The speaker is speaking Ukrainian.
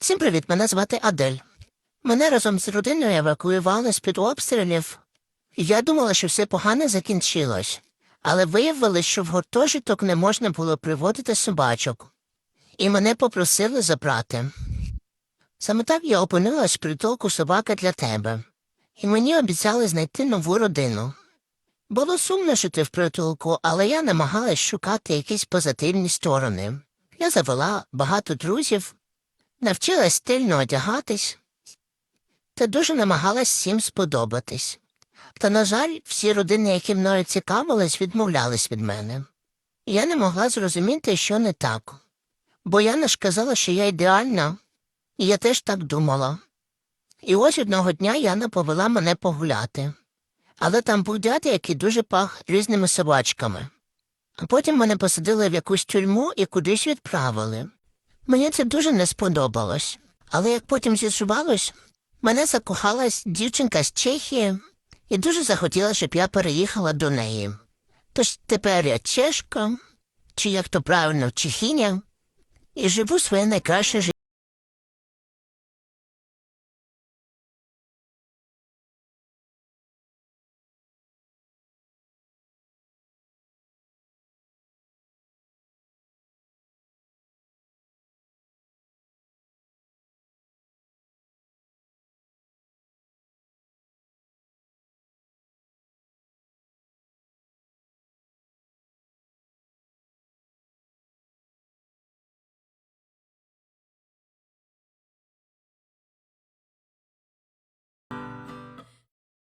Всім привіт, мене звати Адель. Мене разом з родиною евакуювали з-під обстрілів. Я думала, що все погано закінчилось, але виявилось, що в гуртожиток не можна було приводити собачок, і мене попросили забрати. Саме так я опинилась в притулку собака для тебе, і мені обіцяли знайти нову родину. Було сумно жити в притулку, але я намагалась шукати якісь позитивні сторони. Я завела багато друзів, навчилась стильно одягатись та дуже намагалась всім сподобатись. Та, на жаль, всі родини, які мною цікавились, відмовлялись від мене. Я не могла зрозуміти, що не так. Бо Яна ж казала, що я ідеальна, і я теж так думала. І ось одного дня Яна повела мене погуляти. Але там був дядя, який дуже пах різними собачками. А потім мене посадили в якусь тюрму і кудись відправили. Мені це дуже не сподобалось. Але як потім з'ясувалось, мене закохалась дівчинка з Чехії і дуже захотіла, щоб я переїхала до неї. Тож тепер я чешка, чи як то правильно, чехиня, і живу своє найкраще життя.